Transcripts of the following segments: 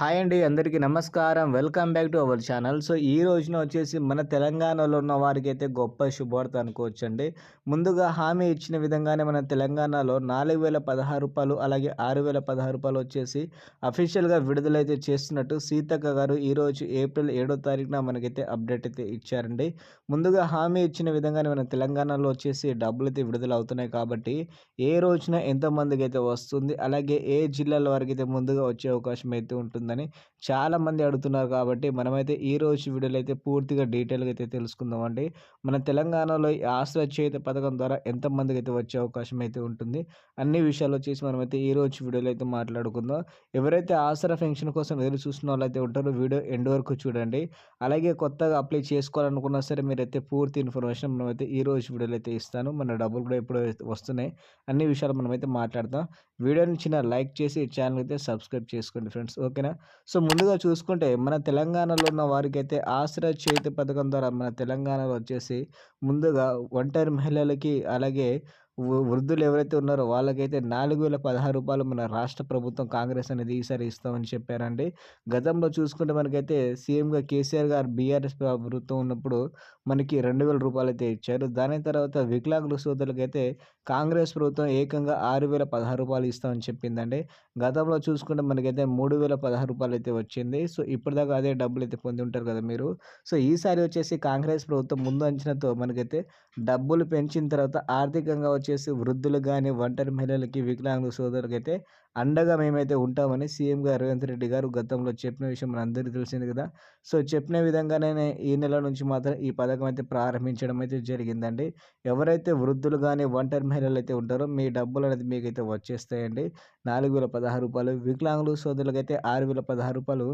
Hi అండి అందరికీ నమస్కారం. Welcome back to our channel. So ఈ రోజున వచ్చేసి మన తెలంగాణలో ఉన్న వారికి అయితే గొప్ప శుభవార్త అనుకోవచ్చండి. ముందుగా హామీ ఇచ్చిన విధంగానే మన తెలంగాణలో నాలుగు వేల పదహారు రూపాయలు అలాగే ఆరు వేల పదహారు రూపాయలు వచ్చేసి అఫీషియల్గా విడుదలైతే చేస్తున్నట్టు సీతక్క గారు ఈరోజు ఏప్రిల్ ఏడో తారీఖున మనకైతే అప్డేట్ అయితే ఇచ్చారండి. ముందుగా హామీ ఇచ్చిన విధంగానే మన తెలంగాణలో వచ్చేసి డబ్బులు అయితే విడుదల అవుతున్నాయి కాబట్టి ఏ రోజున ఎంతమందికి అయితే వస్తుంది అలాగే ఏ జిల్లాల వారికి అయితే ముందుగా వచ్చే అవకాశం అయితే ఉంటుంది ఉంటుందని చాలామంది అడుగుతున్నారు కాబట్టి మనమైతే ఈ రోజు వీడియోలో అయితే పూర్తిగా డీటెయిల్గా అయితే తెలుసుకుందామండి. మన తెలంగాణలో ఈ ఆశ్రయ చేత పథకం ద్వారా ఎంతమందికి అయితే వచ్చే అవకాశం అయితే ఉంటుంది అన్ని విషయాలు వచ్చేసి మనమైతే ఈ రోజు వీడియోలో అయితే మాట్లాడుకుందాం. ఎవరైతే ఆసరా పెన్షన్ కోసం ఎదురు చూస్తున్న అయితే ఉంటారో వీడియో ఎండ్ వరకు చూడండి. అలాగే కొత్తగా అప్లై చేసుకోవాలనుకున్నా సరే మీరైతే పూర్తి ఇన్ఫర్మేషన్ మనమైతే ఈ రోజు వీడియోలో అయితే ఇస్తాను. మన డబ్బులు కూడా ఎప్పుడు వస్తున్నాయి. అన్ని విషయాలు మనమైతే మాట్లాడతాం. వీడియోని చిన్న లైక్ చేసి ఛానల్ అయితే సబ్స్క్రైబ్ చేసుకోండి ఫ్రెండ్స్. ఓకేనా? సో ముందుగా చూసుకుంటే మన తెలంగాణలో ఉన్న వారికైతే ఆసరా ఆశ్రయ చేతి పథకం ద్వారా మన తెలంగాణలో వచ్చేసి ముందుగా ఒంటరి మహిళలకి అలాగే వృద్ధులు ఎవరైతే ఉన్నారో వాళ్ళకైతే నాలుగు వేల పదహారు రూపాయలు మన రాష్ట్ర ప్రభుత్వం కాంగ్రెస్ అనేది ఈసారి ఇస్తామని చెప్పారండి. గతంలో చూసుకుంటే మనకైతే సీఎంగా కేసీఆర్ గారు బీఆర్ఎస్ ప్రభుత్వం ఉన్నప్పుడు మనకి రెండు వేల రూపాయలు అయితే ఇచ్చారు. దాని తర్వాత వికలాంగుల సోదరులకైతే కాంగ్రెస్ ప్రభుత్వం ఏకంగా ఆరు వేల పదహారు రూపాయలు ఇస్తామని చెప్పిందండి. గతంలో చూసుకుంటే మనకైతే మూడు వేల పదహారు రూపాయలు అయితే వచ్చింది. సో ఇప్పటిదాకా అదే డబ్బులు అయితే పొంది ఉంటారు కదా మీరు. సో ఈసారి వచ్చేసి కాంగ్రెస్ ప్రభుత్వం ముందు అంచనాతో మనకైతే డబ్బులు పెంచిన తర్వాత ఆర్థికంగా వచ్చి వచ్చేసి వృద్ధులు కానీ ఒంటరి మహిళలకి వికలాంగుల సోదరులకైతే అండగా మేమైతే ఉంటామని సీఎం గారు రేవంత్ రెడ్డి గారు గతంలో చెప్పిన విషయం మన అందరికీ తెలిసింది కదా. సో చెప్పిన విధంగానే ఈ నెల నుంచి మాత్రం ఈ పథకం అయితే ప్రారంభించడం అయితే జరిగిందండి. ఎవరైతే వృద్ధులు కానీ ఒంటరి మహిళలు అయితే ఉంటారో మీ డబ్బులు అనేది మీకైతే వచ్చేస్తాయండి. నాలుగు వేల పదహారు రూపాయలు వికలాంగులు సోదరులకైతే ఆరు వేల పదహారు రూపాయలు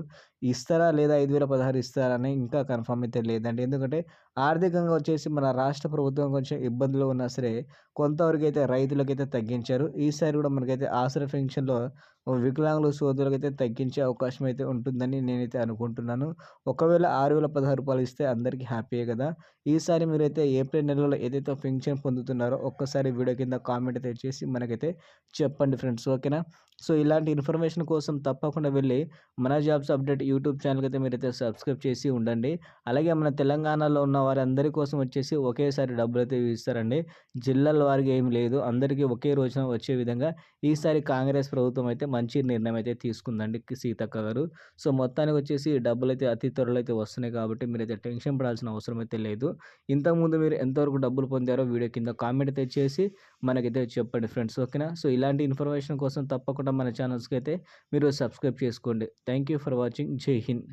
ఇస్తారా లేదా ఐదు వేల పదహారు ఇస్తారా అని ఇంకా కన్ఫర్మ్ అయితే లేదండి. ఎందుకంటే ఆర్థికంగా వచ్చేసి మన రాష్ట్ర ప్రభుత్వం కొంచెం ఇబ్బందులు ఉన్నా సరే కొంతవరకు అయితే రైతులకైతే తగ్గించారు. ఈసారి కూడా మనకైతే ఆసరా 了 వికలాంగుల సోదరులకైతే తగ్గించే అవకాశం అయితే ఉంటుందని నేనైతే అనుకుంటున్నాను. ఒకవేళ ఆరు వేల పదహారు రూపాయలు ఇస్తే అందరికీ హ్యాపీయే కదా. ఈసారి మీరైతే ఏప్రిల్ నెలలో ఏదైతే పెన్షన్ పొందుతున్నారో ఒక్కసారి వీడియో కింద కామెంట్ అయితే చేసి మనకైతే చెప్పండి ఫ్రెండ్స్ ఓకేనా? సో ఇలాంటి ఇన్ఫర్మేషన్ కోసం తప్పకుండా వెళ్ళి మన జాబ్స్ అప్డేట్ యూట్యూబ్ ఛానల్కి అయితే మీరైతే సబ్స్క్రైబ్ చేసి ఉండండి. అలాగే మన తెలంగాణలో ఉన్న వారందరి కోసం వచ్చేసి ఒకేసారి డబ్బులు అయితే ఇస్తారండి. జిల్లాల వారికి ఏం లేదు. అందరికీ ఒకే రోజున వచ్చే విధంగా ఈసారి కాంగ్రెస్ ప్రభుత్వం అయితే మంచి నిర్ణయం అయితే తీసుకుందండి సీతక్క గారు. సో మొత్తానికి వచ్చేసి డబ్బులు అయితే అతి త్వరలో అయితే వస్తున్నాయి కాబట్టి మీరైతే టెన్షన్ పడాల్సిన అవసరం అయితే లేదు. ఇంతకుముందు మీరు ఎంతవరకు డబ్బులు పొందారో వీడియో కింద కామెంట్ అయితే చేసి మనకైతే చెప్పండి ఫ్రెండ్స్ ఓకేనా? సో ఇలాంటి ఇన్ఫర్మేషన్ కోసం తప్పకుండా మన ఛానల్స్కి అయితే మీరు సబ్స్క్రైబ్ చేసుకోండి. Thank you for watching. జై హింద్.